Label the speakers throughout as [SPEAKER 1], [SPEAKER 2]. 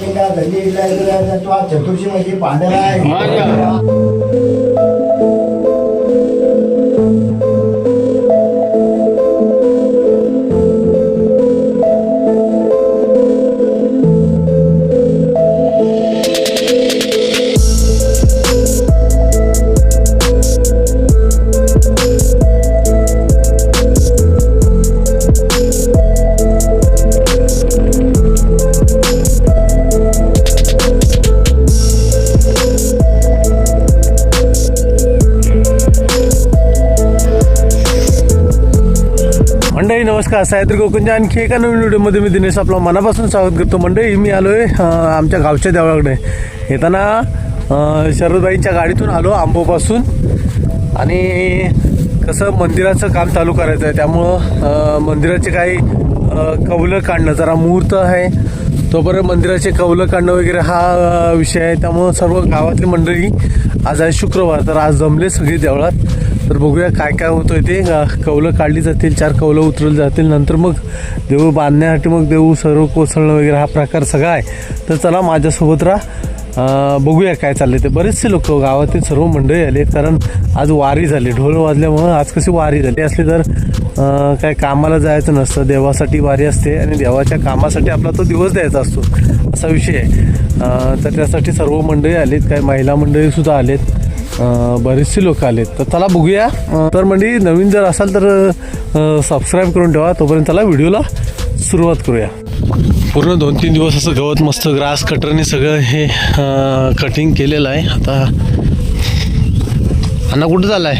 [SPEAKER 1] केंद्र धंदी इडल्या चतुर्थी म्हणजे पांढरा आहे
[SPEAKER 2] नमस्कार साहित्य कोकणच्या आणखी एका नवीन व्हिडिओमध्ये मी दिनेश आपलं मनापासून स्वागत करतो. मंडळी मी आलो आहे आमच्या गावच्या देवळाकडे. येताना शरदबाईंच्या गाडीतून आलो आंबोपासून. आणि कसं मंदिराचं काम चालू करायचं आहे त्यामुळं मंदिराचे काही अं, कौलं काढणं जरा मुहूर्त आहे. तोपर्यंत मंदिराचे कौलं काढणं वगैरे हा विषय आहे. त्यामुळं सर्व गावातली मंडळी आज आहे शुक्रवार तर आज जमले सगळी देवळात. तर बघूया काय काय होतंय ते. कौलं काढली जातील चार कौलं उतरवली जातील. नंतर मग देऊळ बांधण्यासाठी मग देऊ सर्व कोसळणं वगैरे हा प्रकार सगळा आहे. तर चला माझ्यासोबत राहा. बघूया काय चाललंय ते. बरेचसे लोक गावातील सर्व मंडळी आले कारण आज वारी झाली. ढोल वाजल्यामुळं आज कशी वारी झाली? असली तर काय कामाला जायचं नसतं. देवासाठी वारी असते आणि देवाच्या कामासाठी आपला तो दिवस द्यायचा असतो. असा विषय आहे. तर त्यासाठी सर्व मंडळी आलीत. काही महिला मंडळी सुद्धा आलेत. बरेचसे लोक आलेत. तर चला बघूया. तर म्हणजे नवीन जर असाल तर सबस्क्राईब करून ठेवा. तोपर्यंत चला व्हिडिओला सुरुवात करूया. पूर्ण दोन तीन दिवस असं गवत मस्त ग्रास कटरने सगळं हे कटिंग केलेलं आहे. आता अण्णा कुठं चाललाय?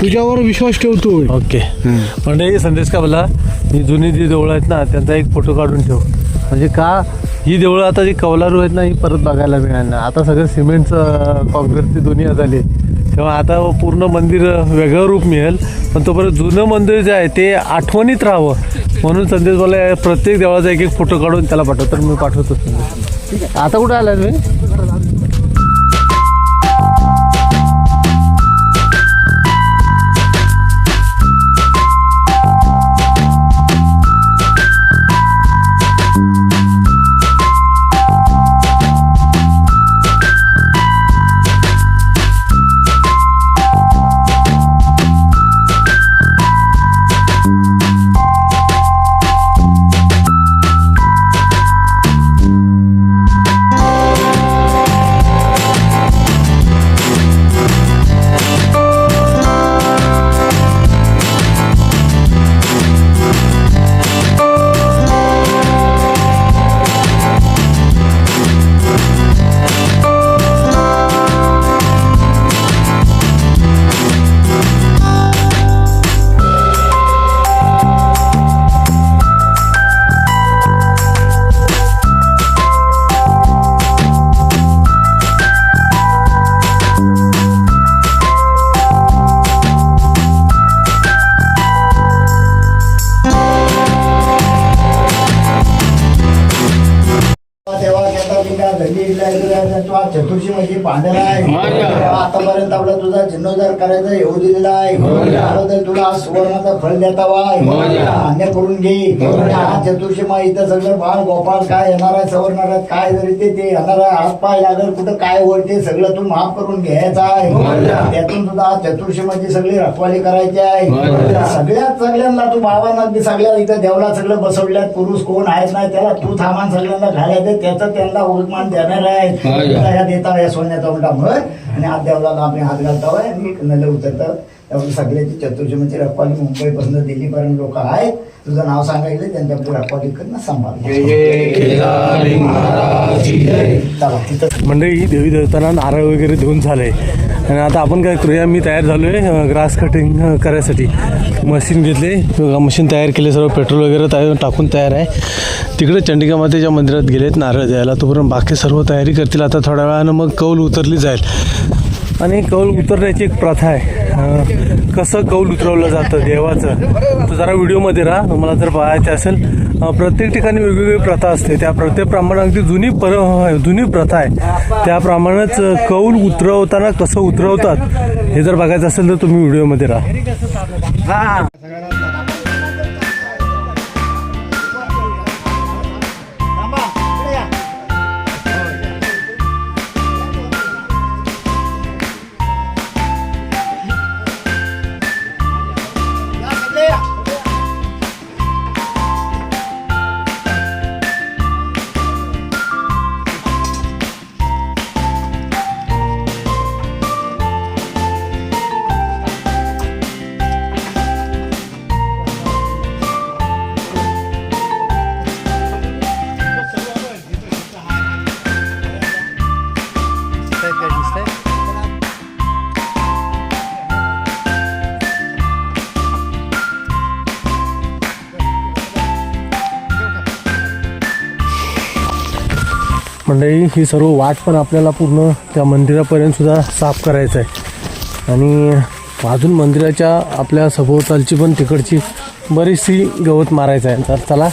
[SPEAKER 3] तुझ्यावर विश्वास ठेवतोय.
[SPEAKER 2] ओके. म्हणजे संदेश का बोला ही जुनी जी देवळं आहेत ना त्यांचा एक फोटो काढून ठेव. म्हणजे का ही देवळं आता जी कौलारू आहेत ना ही परत बघायला मिळणार नाही आता सगळं सिमेंटचं कॉन्क्रीटची दुनिया झाली. तेव्हा आता पूर्ण मंदिर वेगळं रूप मिळेल. पण तोपर्यंत जुनं मंदिर जे आहे ते आठवणीत राहावं. म्हणून संदेश बोला प्रत्येक देवाचा एक एक फोटो काढून त्याला पाठवतो तर मी पाठवतो संदेश. आता कुठं आला मी
[SPEAKER 1] तुझा जीर्णोद्धार करायचा येऊ दिलेला आहे. त्याबद्दल तुला सुवर्णाचा फळ देता वाय मान्य करून घे. आज चतुर्थी मग इथं सगळं बाळ गोपाळ काय येणार आहे सवरणार आहे काय जरी ते ते येणार आहे हात पाय लागल कुठं काय होईल ते सगळं तू माफ करून घ्यायचं आहे. त्यातून सुद्धा आज चतुर्थी म्हणजे सगळी रखवाली करायची आहे. सगळ्यात सगळ्यांना तू बाबांना अगदी सगळ्या इथं देवला सगळं बसवल्यात पुरुष कोण आहेत नाही त्याला तू थामान सगळ्यांना घालायचं त्याचं त्यांना उलमान देणार आहे. देता या सोन्याचा उलटा म्हण आणि आज देवला आम्ही हात घालता आणि नल उतरतं त्यामुळे सगळ्याची चतुर्शीमध्ये रखवाली मुंबईपासून दिल्लीपर्यंत लोक आहेत. तुझं नाव सांगायचं त्यांच्या आपली रखवाली करणं सांभाळ
[SPEAKER 2] मंडळी ही देवी देवतांना नारळ वगैरे देऊन झाले आणि आता आपण काय करूया मी तयार झालो आहे ग्रास कटिंग करायसाठी. मशीन घेतले मशीन तयार केले सर्व पेट्रोल वगैरे तयार टाकून तयार आहे. तिकडे चंडिका मातेच्या मंदिरात गेलेत नारळ द्यायला. तोपर्यंत बाकी सर्व तयारी करतील. आता थोड्या वेळानं मग कौल उतरली जाईल. आणि कौल उतरण्याची एक प्रथा आहे. कसं कौल उतरवलं जातं देवाचं तर जरा व्हिडिओमध्ये राहा तुम्हाला जर पाहायचं असेल. प्रत्येक ठिकाणी वेगवेगळी प्रथा असते. त्या प्रत्येकप्रमाणे अगदी जुनी पर जुनी प्रथा आहे. त्याप्रमाणेच कौल उतरवताना कसं उतरवतात हे जर बघायचं असेल तर तुम्ही व्हिडिओमध्ये राहा. मंडळी ही सर्व वाट पण आपल्याला पूर्ण त्या मंदिरापर्यंत सुद्धा साफ करायचं आहे आणि अजून मंदिराच्या आपल्या सभोवतालची पण तिकडची बरीचशी गवत मारायचं आहे तर चला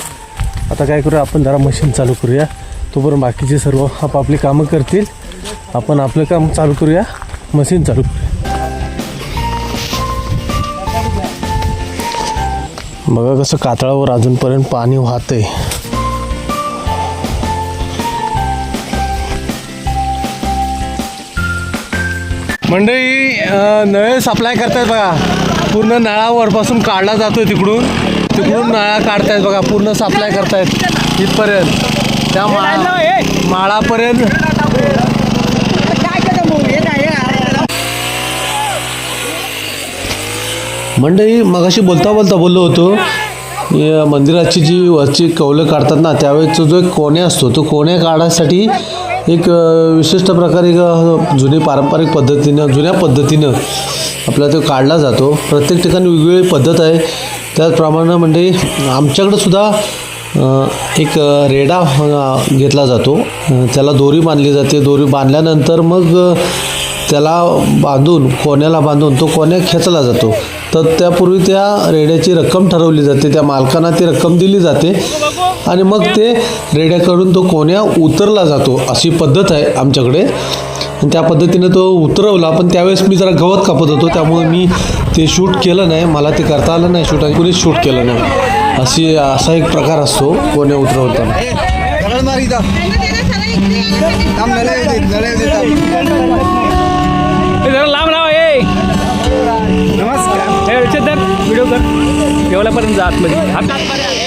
[SPEAKER 2] आता काय करूया आपण जरा मशीन चालू करूया. तोपर्यंत बाकीचे सर्व आपापली कामं करतील. आपण आपलं काम चालू करूया मशीन चालू करूया. बघा कसं कातळावर अजूनपर्यंत पाणी वाहतंय. मंडळी नळे सप्लाय करतायत बघा. पूर्ण नळावरपासून काढला जातोय तिकडून. तिकडून नळा काढतायत बघा. पूर्ण सप्लाय करतायत इथपर्यंत. त्या माळा माळापर्यंत. मंडळी मगाशी बोलता बोलता बोललो होतो. मंदिराची जी वरची कौलं काढतात ना त्यावेळेचा जो एक कोण्या असतो तो कोण्या काढायसाठी एक विशिष्ट प्रकारे एक जुनी पारंपरिक पद्धतीनं जुन्या पद्धतीनं आपला तो काढला जातो. प्रत्येक ठिकाणी वेगवेगळी पद्धत आहे. त्याचप्रमाणे म्हणजे आमच्याकडं सुद्धा एक रेडा घेतला जातो. त्याला दोरी बांधली जाते. दोरी बांधल्यानंतर मग त्याला बांधून कोण्याला बांधून तो कोण्या खेचला जातो. तर त्यापूर्वी त्या रेड्याची रक्कम ठरवली जाते त्या मालकांना ती रक्कम दिली जाते आणि मग ते रेड्याकडून तो कोण्या उतरला जातो अशी पद्धत आहे आमच्याकडे. आणि त्या पद्धतीने तो उतरवला पण त्यावेळेस मी जरा गवत कापत होतो त्यामुळे मी ते शूट केलं नाही मला ते करता आलं नाही शूट आणि कुणीच शूट केलं नाही. अशी असा एक प्रकार असतो कोण्या उतरवताना.
[SPEAKER 3] हे ए तर व्हिडिओ कर. जेवल्यापर्यंत जा आतमध्ये.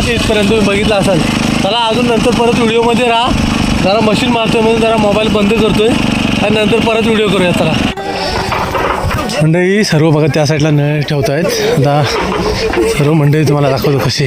[SPEAKER 2] सप्लाय इथपर्यंत तुम्ही बघितलं असाल. चला अजून नंतर परत व्हिडिओमध्ये राहा. जरा मशीन मारतोय म्हणून जरा मोबाईल बंद करतोय. आणि नंतर परत व्हिडिओ करूया चला. मंडळी सर्व बघा त्या साईडला नळ ठेवत आहेत आता सर्व मंडळी तुम्हाला दाखवतो कशी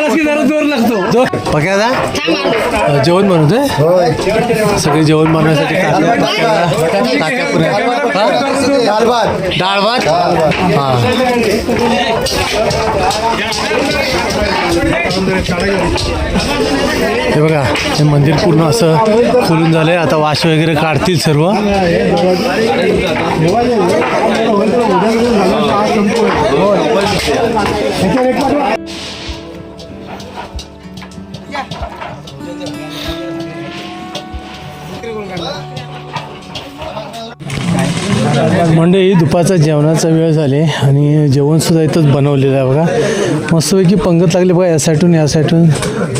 [SPEAKER 2] जेवण बनवतोय? सगळे जेवण बनवण्यासाठी हा?
[SPEAKER 1] भात.
[SPEAKER 2] डाळ भात? हा. हे बघा हे मंदिर पूर्ण असं खुलून झालंय. आता वाश वगैरे काढतील सर्व. म्हणजे दुपारचा जेवणाचा वेळ झाले आणि जेवणसुद्धा इथंच बनवलेलं आहे बघा. मस्तपैकी पंगत लागली बघा या साईडून या साईडून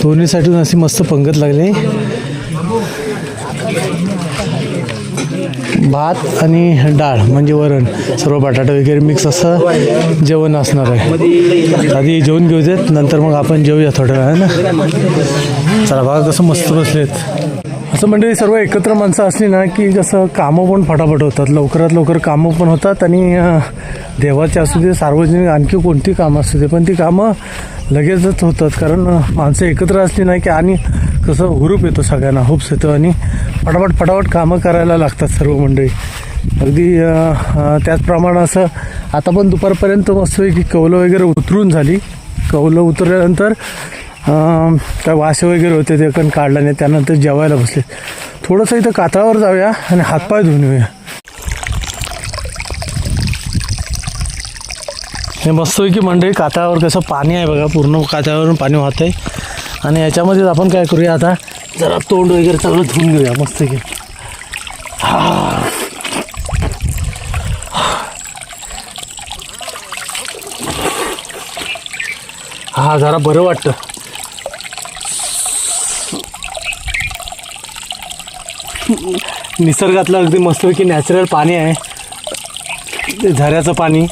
[SPEAKER 2] दोन्ही साईडून अशी मस्त पंगत लागली. भात आणि डाळ म्हणजे वरण सर्व बटाटा वगैरे मिक्स असं जेवण असणार आहे. आधी जेवण घेऊ देत नंतर मग आपण जेवूया थोड्या वेळानं. चला बघा कसं मस्त बसलेत. असं म्हणजे सर्व एकत्र माणसं असली ना की कसं कामं पण फटाफट होतात. लवकरात लवकर कामं पण होतात आणि देवाचे असू दे सार्वजनिक आणखी कोणती कामं असू दे पण ती कामं लगेचच होतात. कारण माणसं एकत्र असली नाही की आणि कसं हुरूप येतो सगळ्यांना हुप्स येतो आणि फटाफट फटाफट कामं करायला लागतात सर्व मंडळी. अगदी त्याचप्रमाणे असं आता पण दुपारपर्यंत मस्तपैकी कौलं वगैरे उतरून झाली. कौलं उतरल्यानंतर काय वासे वगैरे होते ते पण काढला नाही त्यानंतर जेवायला बसले. थोडंसं इथं कातळावर जाऊया आणि हातपाय धुवून येऊया. हे मस्तपैकी मंडळी कातळावर कसं पाणी आहे बघा पूर्ण कातळावरून पाणी वाहत आहे. आणि याच्यामध्येच आपण काय करूया आता जरा तोंड वगैरे सगळं धुवून घेऊया मस्त मस्तपैकी हा जरा बरं वाटतं. निसर्गातलं अगदी मस्तपैकी नॅचरल पाणी आहे. झऱ्याचं पाणी.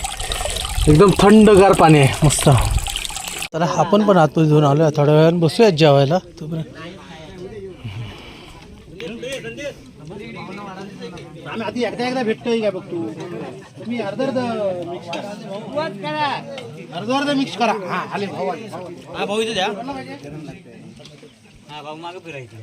[SPEAKER 2] एकदम थंडगार पाणी आहे मस्त. तर आपण पण आतमध्ये घेऊन आलो थोड्या वेळानं बसूयात जेवायला. तोपर्यंत.
[SPEAKER 4] आम्ही आधी एकदा एकदा भेटतोय काय बघ तू. तुम्ही अर्ध अर्ध मिक्स करा. अर्ध अर्ध मिक्स करा. हा आले भाऊ.
[SPEAKER 3] हा इथे द्या. हा भाऊ मागे फिरायची.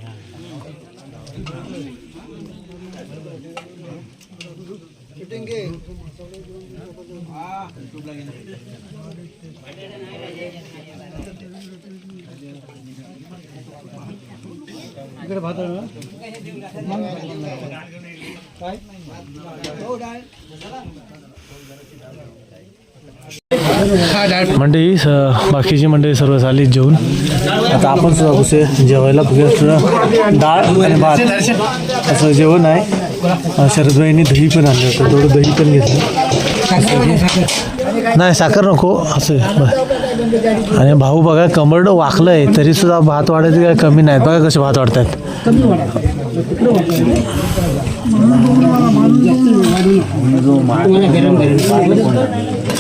[SPEAKER 2] मंडळी स बाकीची मंडळी सर्व झाली जेवून. आता आपण सुद्धा बसूया जेवायला थोडं डाळ आणि भात. असं जेवण आहे. शरदबाईंनी दही पण आणलं होतं. थोडं दही पण घेतलं. नाही साखर नको. असं. आणि भाऊ बघा कमरड वाकलं आहे तरी सुद्धा भात वाढायचे काय कमी नाहीत बघा कसे भात वाढतात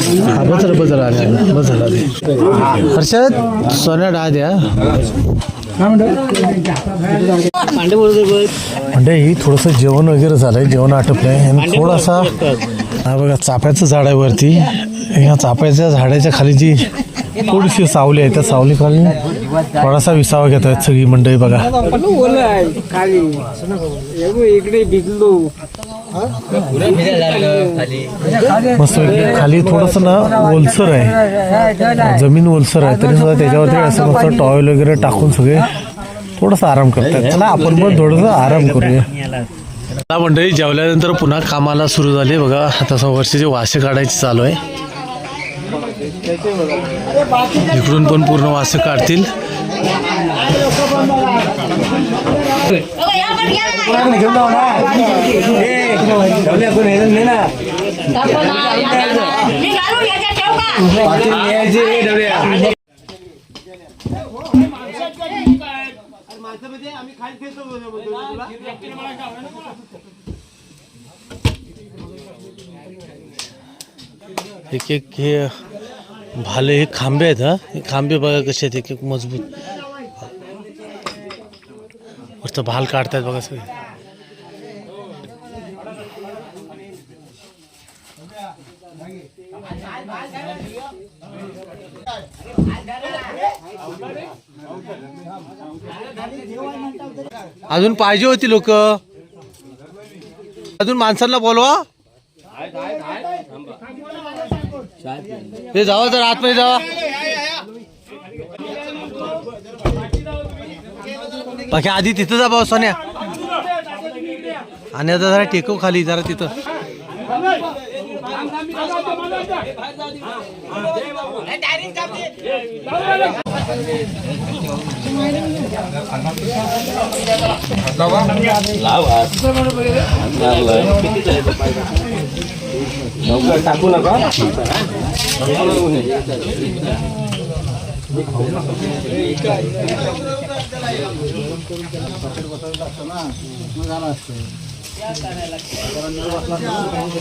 [SPEAKER 2] हा बस झालं बस झालं आले. बस झालं आले. हर्षद सोन्या डाळ द्या. म्हणजे ही थोडंसं जेवण वगैरे झालंय. जेवण आटपलं आहे आणि थोडासा हा बघा चाफ्याचं झाड आहे वरती. ह्या चाफ्याच्या झाडाच्या खाली जी थोडीशी सावली आहे त्या सावली खाली थोडासा विसावा घेत आहेत सगळी मंडळी बघा.
[SPEAKER 5] इकडे भिजलो.
[SPEAKER 2] मस्त खाली थोडंसं ना ओलसर आहे. जमीन ओलसर आहे. तरी सुद्धा त्याच्यावरती असं मस्त टॉयल वगैरे टाकून सगळे थोडासा आराम करतात. चला आपण पण थोडंसं आराम करूया. मला मंडळी जेवल्यानंतर पुन्हा कामाला सुरू झाली बघा आता वर्षाचे वासे काढायचे चालू आहे. इकडून पण पूर्ण वासे काढतील. एक एक हे भाले हे खांबे आहेत हा. हे खांबे बघा कसे आहेत एक एक मजबूत. मस्त भाल काढतायत बघा सगळे अजून पाहिजे होती लोक. अजून माणसांना बोलवा. ते जावा जर आतमध्ये जावा. बाकी आधी तिथं जा भाऊ सोन्या. आणि आता जरा टेकव खाली जरा तिथं.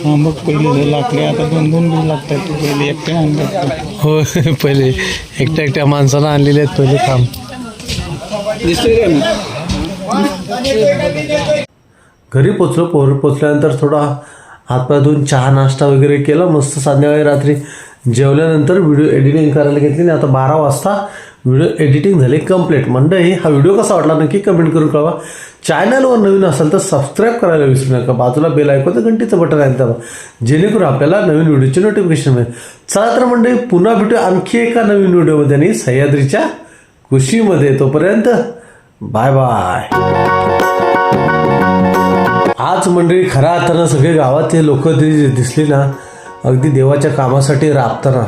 [SPEAKER 4] मग पहिले लाकडे आता दोन दोन बी लागतात. पहिले एकटे आणतात
[SPEAKER 2] हो पहिले एकट्या एकट्या माणसाला आणलेले आहेत पहिले काम. घरी पोचलो पोर पोचल्यानंतर थोडा हातपाय धुवून चहा नाश्ता वगैरे केला. मस्त संध्याकाळी रात्री जेवल्यानंतर व्हिडिओ एडिटिंग करायला घेतली. आणि आता बारा वाजता व्हिडिओ एडिटिंग झाली कंप्लीट मंडळी हा व्हिडिओ कसा वाटला नक्की कमेंट करून कळवा. चॅनलवर नवीन असेल तर सबस्क्राईब करायला विसरू नका. बाजूला बेल ऐकवतं घंटीचं बटन आहे दाबा जेणेकरून आपल्याला नवीन व्हिडिओचे नोटिफिकेशन मिळेल. चला तर मंडळी पुन्हा भेटू आणखी एका नवीन व्हिडिओमध्ये आणि सह्याद्रीच्या खुशीमध्ये. तोपर्यंत बाय बाय आज मंडळी खऱ्या अर्थानं सगळे गावातले लोक दिसली ना. अगदी देवाच्या कामासाठी राबताना.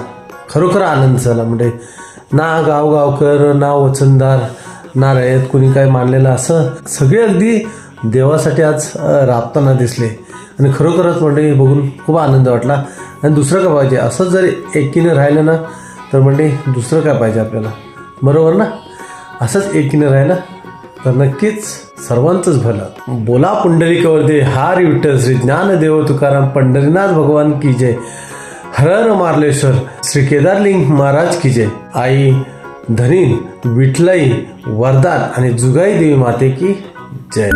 [SPEAKER 2] खरोखर आनंद झाला म्हणजे ना गावगावकर ना वचनदार ना रयत कुणी काय मानलेलं असं सगळे अगदी देवासाठी आज राबताना दिसले. आणि खरोखरच मंडळी बघून खूप आनंद वाटला. आणि दुसरं काय पाहिजे? असंच जर एकीनं राहिलं ना तर मंडळी दुसरं काय पाहिजे आपल्याला? बरोबर ना? असंच एकीनं राहिलं तर नक्कीच सर्वांचंच भलं. बोला पुंडलिकवरती. हार विठ्ठल श्री ज्ञानदेव तुकाराम पंढरीनाथ भगवान की जय. हर मार्लेश्वर श्री केदारलिंग महाराज की जय. आई धनीन विठलाई वरदान आणि जुगाई देवी माते की जय.